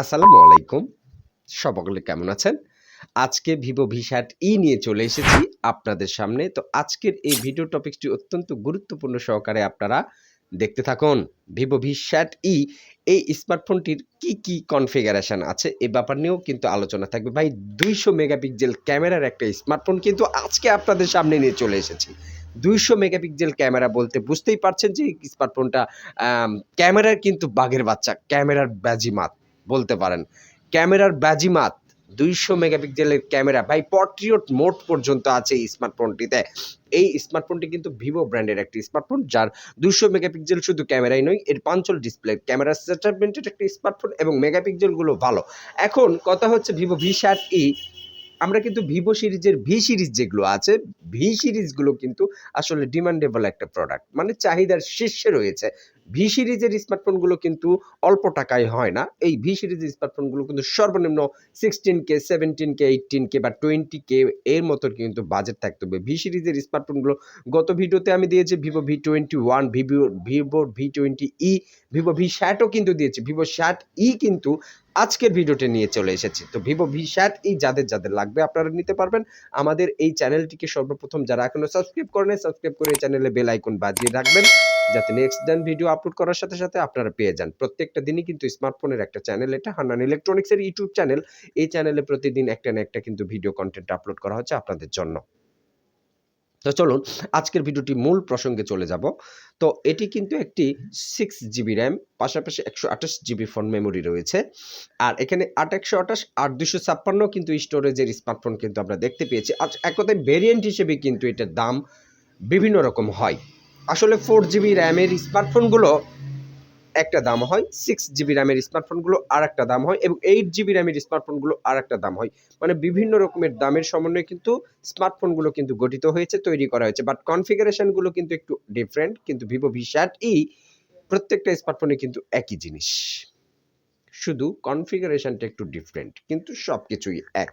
আসসালামু আলাইকুম। সকলে কেমন আছেন? আজকে ভিভো ভি স্যাট ই নিয়ে চলে এসেছি আপনাদের সামনে। তো আজকের এই ভিডিও টপিকটি অত্যন্ত গুরুত্বপূর্ণ সহকারে আপনারা দেখতে থাকুন। ভিভো ভি স্যাট ই এই স্মার্টফোনটির কি কি কনফিগারেশন আছে এ ব্যাপার নিয়েও কিন্তু আলোচনা থাকবে। ভাই, দুইশো মেগাপিক্সেল ক্যামেরার একটা স্মার্টফোন কিন্তু আজকে আপনাদের সামনে নিয়ে চলে এসেছি। দুইশো মেগাপিক্সেল ক্যামেরা বলতে বুঝতেই পারছেন যে স্মার্টফোনটা ক্যামেরার কিন্তু বাঘের বাচ্চা, ক্যামেরার ব্যাজিমাত বলতে পারেন। ক্যামেরার ব্যাজিমাত দুইশো মেগাপিক্সেলের ক্যামেরা ভাই পট্রিয়ট মোড পর্যন্ত আছে এই স্মার্টফোনটিতে এই স্মার্টফোনটি কিন্তু ভিভো ব্র্যান্ডের একটি স্মার্টফোন যার দুশো মেগাপিক্সেল শুধু ক্যামেরাই নয়, এর পাঞ্চল ডিসপ্লে ক্যামেরা সেটারমেন্টের একটি স্মার্টফোন এবং মেগাপিক্সেলগুলো ভালো। এখন কথা হচ্ছে ভিভো ভি স্যাট ই আমরা কিন্তু ভিভো সিরিজের ভি সিরিজ যেগুলো আছে ভি সিরিজগুলো কিন্তু আসলে ডিমান্ডেবল একটা প্রোডাক্ট মানে চাহিদার শীর্ষে রয়েছে। ভি সিরিজের স্মার্টফোনগুলো কিন্তু অল্প টাকায় হয় না। এই ভি সিরিজের স্মার্টফোনগুলো কিন্তু সর্বনিম্ন sixteen K seventeen K eighteen K বা টোয়েন্টি কে এর মতো কিন্তু বাজেট থাকতে হবে। ভি সিরিজের স্মার্টফোনগুলো গত ভিডিওতে আমি দিয়েছি Vivo V twenty one Vivo Vivo V twenty E Vivo V ষাটও কিন্তু দিয়েছি। ভিভো ষাট ই কিন্তু আজকের ভিডিওটি নিয়ে চলে এসেছি। তো ভিভো ভি শ্যাট ই যাদের যাদের লাগবে আপনারা নিতে পারবেন। আমাদের এই চ্যানেলটিকে সর্বপ্রথম যারা এখনও সাবস্ক্রাইব করেন সাবস্ক্রাইব করে এই চ্যানেলে বেল আইকন বাজিয়ে রাখবেন। যাতে নেক্সট দেন ভিডিও আপলোড করার সাথে সাথে আপনারা পেয়ে যান। প্রত্যেকটা দিনই কিন্তু স্মার্টফোনের একটা চ্যানেল এটা হান্নান ইলেকট্রনিক্সের ইউটিউব চ্যানেল এই চ্যানেলে প্রতিদিন একটা না একটা কিন্তু ভিডিও কন্টেন্ট আপলোড করা হচ্ছে আপনাদের জন্য। তো চলুন, আজকের ভিডিওটি মূল প্রসঙ্গে চলে যাব। তো এটি কিন্তু একটি সিক্স জিবি র্যাম পাশাপাশি একশো আঠাশ জিবি ফোন মেমোরি রয়েছে। আর এখানে আট একশো আঠাশ, আট দুশো ছাপ্পান্ন কিন্তু স্টোরেজের স্মার্টফোন কিন্তু আমরা দেখতে পেয়েছি। আজ এক কথায় ভেরিয়েন্ট হিসেবে কিন্তু এটার দাম বিভিন্ন রকম হয়। আসলে ফোর জিবি র্যামের স্মার্টফোনগুলো একটা দাম হয় সিক্স জিবি র্যামের স্মার্টফোনগুলো আর একটা দাম হয় এবং এইট জিবি র্যামের স্মার্টফোনগুলো আর একটা দাম হয়। মানে বিভিন্ন রকমের দামের সমন্বয়ে কিন্তু স্মার্টফোনগুলো কিন্তু গঠিত হয়েছে, তৈরি করা হয়েছে। বাট কনফিগারেশনগুলো কিন্তু একটু ডিফারেন্ট কিন্তু ভিভো ভি শ্যাট ই প্রত্যেকটা স্মার্টফোনে কিন্তু একই জিনিস। শুধু কনফিগারেশনটা একটু ডিফারেন্ট কিন্তু সব কিছুই এক।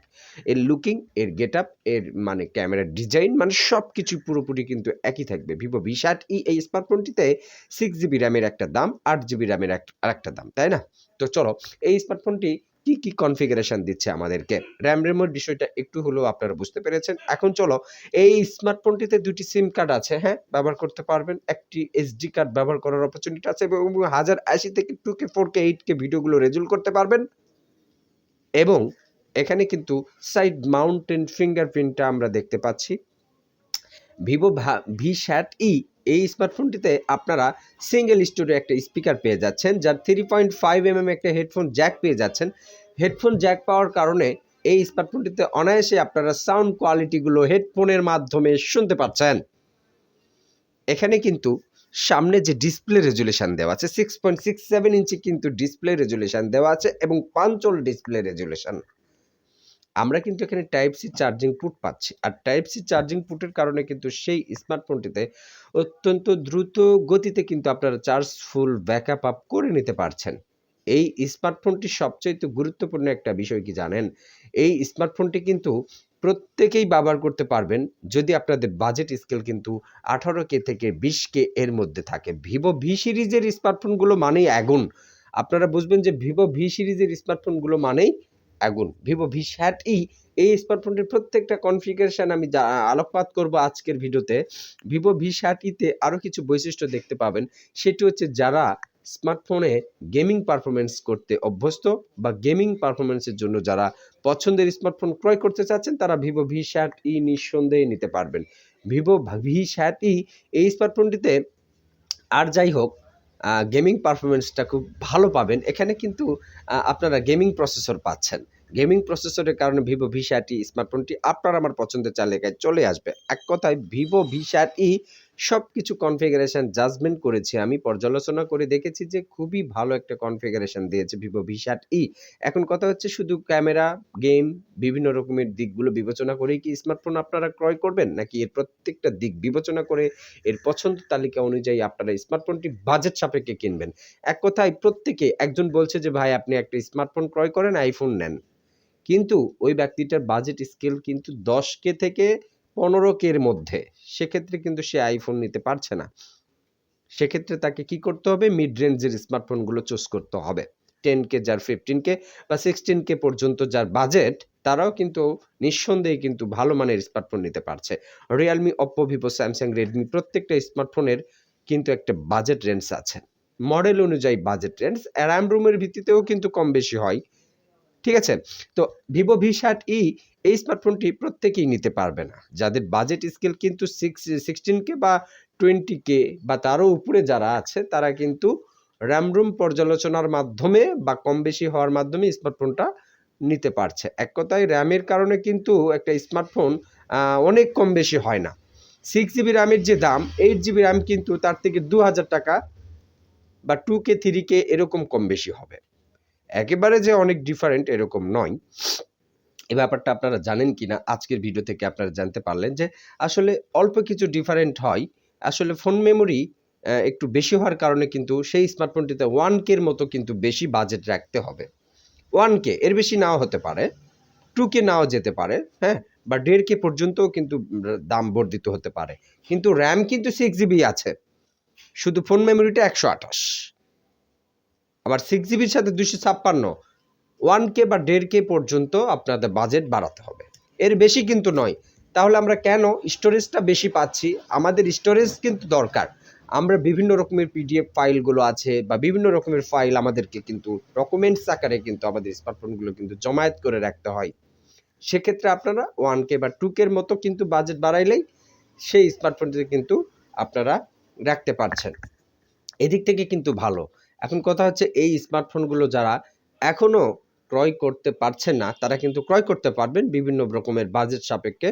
এর লুকিং এর গেট আপ এর মানে ক্যামেরার ডিজাইন মানে সব কিছু পুরোপুরি কিন্তু একই থাকবে। ভিভো ভি ষাট ই এই স্মার্টফোনটিতে সিক্স জিবি র্যামের একটা দাম, আট জিবি র্যামের একটা দাম, তাই না? তো চলো, এই স্মার্টফোনটি কি কি কনফিগারেশন দিচ্ছে আমাদেরকে? র্যাম রেমের বিষয়টা একটু হলেও আপনারা বুঝতে পেরেছেন। এখন চলো, এই স্মার্টফোনটিতে দুটি সিম কার্ড আছে হ্যাঁ? ব্যবহার করতে পারবেন। একটি এসডি কার্ড ব্যবহার করার অপরচুনিটি আছে এবং হাজার আশি থেকে two K four K eight K ভিডিওগুলো রেজুল করতে পারবেন। এবং এখানে কিন্তু সাইড মাউন্টেন ফিঙ্গারপ্রিন্টটা আমরা দেখতে পাচ্ছি। ভিভো ভি শ্যাট ই এই স্মার্টফোনটিতে আপনারা সিঙ্গেল স্টোরে একটা স্পিকার পেয়ে যাচ্ছেন, যার থ্রি পয়েন্ট ফাইভ এম একটা হেডফোন জ্যাক পেয়ে যাচ্ছেন। হেডফোন জ্যাক পাওয়ার কারণে এই স্মার্টফোনটিতে অনায়াসে আপনারা সাউন্ড কোয়ালিটিগুলো হেডফোনের মাধ্যমে শুনতে পাচ্ছেন। এখানে কিন্তু সামনে যে ডিসপ্লে রেজুলেশান দেওয়া আছে six point six seven inch কিন্তু ডিসপ্লে রেজুলেশান দেওয়া আছে এবং পাঞ্চল ডিসপ্লে রেজুলেশন আমরা কিন্তু এখানে টাইপ সি চার্জিং পুট পাচ্ছি। আর টাইপ সি চার্জিং পুটের কারণে কিন্তু সেই স্মার্টফোনটিতে অত্যন্ত দ্রুত গতিতে কিন্তু আপনারা চার্জ ফুল ব্যাকআপ আপ করে নিতে পারছেন। এই স্মার্টফোনটি সবচেয়ে গুরুত্বপূর্ণ একটা বিষয় কি জানেন? এই স্মার্টফোনটি কিন্তু প্রত্যেকেই ব্যবহার করতে পারবেন, যদি আপনাদের বাজেট স্কেল কিন্তু আঠারো কে থেকে বিশ কে এর মধ্যে থাকে। ভিভো ভি সিরিজের স্মার্টফোনগুলো মানেই আগুন। আপনারা বুঝবেন যে ভিভো ভি সিরিজের স্মার্টফোনগুলো মানেই আগুন। ভিভো ভি স্যাট ই এই স্মার্টফোনটির প্রত্যেকটা কনফিগারেশন আমি যা আলোকপাত করব আজকের ভিডিওতে। ভিভো ভি স্যাট ইতে আরও কিছু বৈশিষ্ট্য দেখতে পাবেন। সেটি হচ্ছে যারা স্মার্টফোনে গেমিং পারফরমেন্স করতে অভ্যস্ত বা গেমিং পারফরমেন্সের জন্য যারা পছন্দের স্মার্টফোন ক্রয় করতে চাচ্ছেন, তারা ভিভো ভি স্যাট ই নিঃসন্দেহে নিতে পারবেন। ভিভো ভি স্যাট ই এই স্মার্টফোনটিতে আর যাই হোক গেমিং পারফরমেন্সটা খুব ভালো পাবেন। এখানে কিন্তু আপনারা গেমিং প্রসেসর পাচ্ছেন। গেমিং প্রসেসরের কারণে ভিভো ভি ষাটই স্মার্টফোনটি আপনার আমার পছন্দের চালিকায় চলে আসবে। এক কথায় ভিভো ভি ষাটই সব কিছু কনফিগারেশন জাজমেন্ট করেছি আমি, পর্যালোচনা করে দেখেছি যে খুবই ভালো একটা কনফিগারেশন দিয়েছে ভিভো ভি ষাট ই এখন কথা হচ্ছে শুধু ক্যামেরা গেম বিভিন্ন রকমের দিকগুলো বিবেচনা করেই কি স্মার্টফোন আপনারা ক্রয় করবেন? নাকি এর প্রত্যেকটা দিক বিবেচনা করে এর পছন্দ তালিকা অনুযায়ী আপনারা স্মার্টফোনটি বাজেট সাপেক্ষে কিনবেন? এক কথায় প্রত্যেকে, একজন বলছে যে, ভাই, আপনি একটা স্মার্টফোন ক্রয় করেন আইফোন নেন। কিন্তু ওই ব্যক্তিটার বাজেট স্কেল কিন্তু দশ কে থেকে পনেরো কের মধ্যে। সেক্ষেত্রে কিন্তু সে আইফোন নিতে পারছে না। সেক্ষেত্রে তাকে কি করতে হবে? মিড রেঞ্জের স্মার্টফোনগুলো চুজ করতে হবে। টেন কে যার ফিফটিন কে বা সিক্সটিন কে পর্যন্ত যার বাজেট তারাও কিন্তু নিঃসন্দেহে কিন্তু ভালো মানের স্মার্টফোন নিতে পারছে। Realme Oppo Vivo Samsung Redmi প্রত্যেকটা স্মার্টফোনের কিন্তু একটা বাজেট রেঞ্জ আছে। মডেল অনুযায়ী বাজেট রেঞ্জ র্যাম রুমের ভিত্তিতেও কিন্তু কম বেশি হয়। ঠিক আছে? তো ভিভো ভি ষাট ই এই স্মার্টফোনটি প্রত্যেকেই নিতে পারবে না। যাদের বাজেট স্কেল কিন্তু সিক্স সিক্সটিন কে বা টোয়েন্টি কে বা তারও উপরে যারা আছে, তারা কিন্তু র্যাম রুম পর্যালোচনার মাধ্যমে বা কম বেশি হওয়ার মাধ্যমে স্মার্টফোনটা নিতে পারছে। এক কথায় র্যামের কারণে কিন্তু একটা স্মার্টফোন অনেক কম বেশি হয় না। সিক্স জিবি র্যামের যে দাম এইট জিবি র্যাম কিন্তু তার থেকে দু হাজার টাকা বা টু কে থ্রি কে এরকম কম বেশি হবে। একেবারে যে অনেক ডিফারেন্ট এরকম নয়। এ ব্যাপারটা আপনারা জানেন কি না আজকের ভিডিও থেকে আপনারা জানতে পারলেন যে আসলে অল্প কিছু ডিফারেন্ট হয়। আসলে ফোন মেমোরি একটু বেশি হওয়ার কারণে কিন্তু সেই স্মার্টফোনটিতে ওয়ান কের মতো কিন্তু বেশি বাজেট রাখতে হবে। ওয়ান কে এর বেশি নাও হতে পারে টু কে নাও যেতে পারে হ্যাঁ? বা দেড় কে পর্যন্তও কিন্তু দাম বর্ধিত হতে পারে। কিন্তু র্যাম কিন্তু সিক্স জিবি আছে। শুধু ফোন মেমোরিটা একশো আঠাশ। আবার সিক্স জিবির সাথে দুশো ছাপ্পান্ন ওয়ান কে বা দেড় কে পর্যন্ত আপনাদের বাজেট বাড়াতে হবে। এর বেশি কিন্তু নয়। তাহলে আমরা কেন স্টোরেজটা বেশি পাচ্ছি? আমাদের স্টোরেজ কিন্তু দরকার। আমরা বিভিন্ন রকমের পিডিএফ ফাইলগুলো আছে বা বিভিন্ন রকমের ফাইল আমাদেরকে কিন্তু ডকুমেন্টস আকারে কিন্তু আমাদের স্মার্টফোনগুলো কিন্তু জমায়েত করে রাখতে হয়। সেক্ষেত্রে আপনারা ওয়ান কে বা টু কের মতো কিন্তু বাজেট বাড়াইলেই সেই স্মার্টফোনটিতে কিন্তু আপনারা রাখতে পারছেন। এদিক থেকে কিন্তু ভালো। এখন কথা হচ্ছে এই স্মার্টফোনগুলো যারা এখনও ক্রয় করতে পারছেন না, তারা কিন্তু ক্রয় করতে পারবেন, বিভিন্ন রকমের বাজেট সাপেক্ষে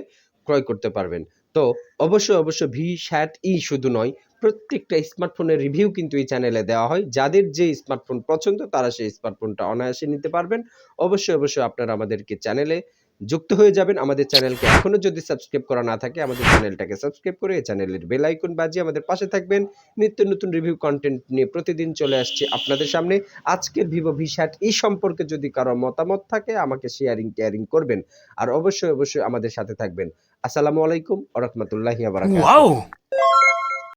ক্রয় করতে পারবেন। তো অবশ্যই অবশ্যই ভি স্যাট ই শুধু নয়, প্রত্যেকটা স্মার্টফোনের রিভিউ কিন্তু এই চ্যানেলে দেওয়া হয়। যাদের যে স্মার্টফোন পছন্দ, তারা সেই স্মার্টফোনটা অনায়াসে নিতে পারবেন। অবশ্যই অবশ্যই আপনারা আমাদেরকে চ্যানেলে যুক্ত হয়ে যাবেন আমাদের চ্যানেলকে। এখনও যদি সাবস্ক্রাইব করা না থাকে, আমাদের চ্যানেলটাকে সাবস্ক্রাইব করে চ্যানেলের বেল আইকন বাজিয়ে আমাদের পাশে থাকবেন। নিত্য নতুন রিভিউ কন্টেন্ট নিয়ে প্রতিদিন চলে আসছে আপনাদের সামনে। আজকের ভিভো ভি স্যাট এই সম্পর্কে যদি কারও মতামত থাকে, আমাকে শেয়ারিং কেয়ারিং করবেন। আর অবশ্যই অবশ্যই আমাদের সাথে থাকবেন। আসসালামু আলাইকুম ওরহমতুল্লাহি আবার!